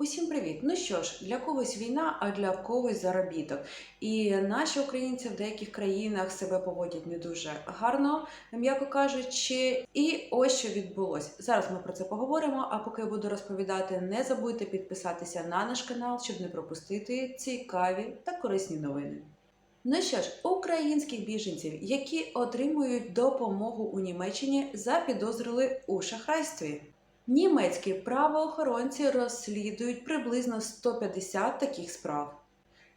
Усім привіт! Ну що ж, для когось війна, а для когось заробіток. І наші українці в деяких країнах себе поводять не дуже гарно, м'яко кажучи. І ось що відбулось. Зараз ми про це поговоримо. А поки я буду розповідати, не забудьте підписатися на наш канал, щоб не пропустити цікаві та корисні новини. Ну що ж, українських біженців, які отримують допомогу у Німеччині, запідозрили у шахрайстві. Німецькі правоохоронці розслідують приблизно 150 таких справ.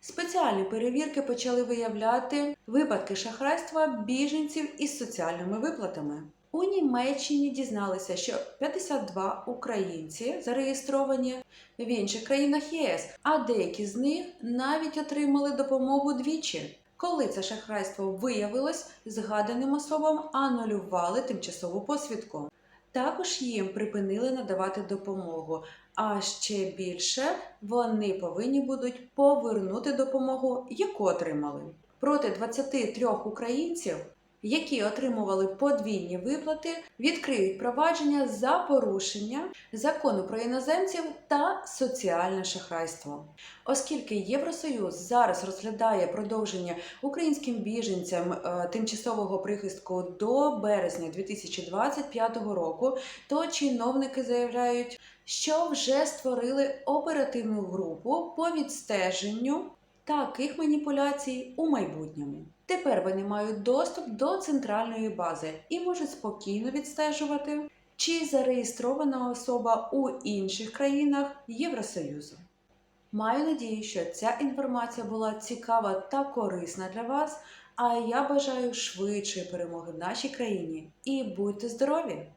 Спеціальні перевірки почали виявляти випадки шахрайства біженців із соціальними виплатами. У Німеччині дізналися, що 52 українці зареєстровані в інших країнах ЄС, а деякі з них навіть отримали допомогу двічі. Коли це шахрайство виявилось, згаданим особам анулювали тимчасову посвідку. Також їм припинили надавати допомогу, а ще більше вони повинні будуть повернути допомогу, яку отримали. Проти 23 українців, які отримували подвійні виплати, відкриють провадження за порушення закону про іноземців та соціальне шахрайство. Оскільки Євросоюз зараз розглядає продовження українським біженцям е, тимчасового прихистку до березня 2025 року, то чиновники заявляють, що вже створили оперативну групу по відстеженню таких маніпуляцій у майбутньому. Тепер вони мають доступ до центральної бази і можуть спокійно відстежувати, чи зареєстрована особа у інших країнах Євросоюзу. Маю надію, що ця інформація була цікава та корисна для вас. А я бажаю швидшої перемоги в нашій країні і будьте здорові!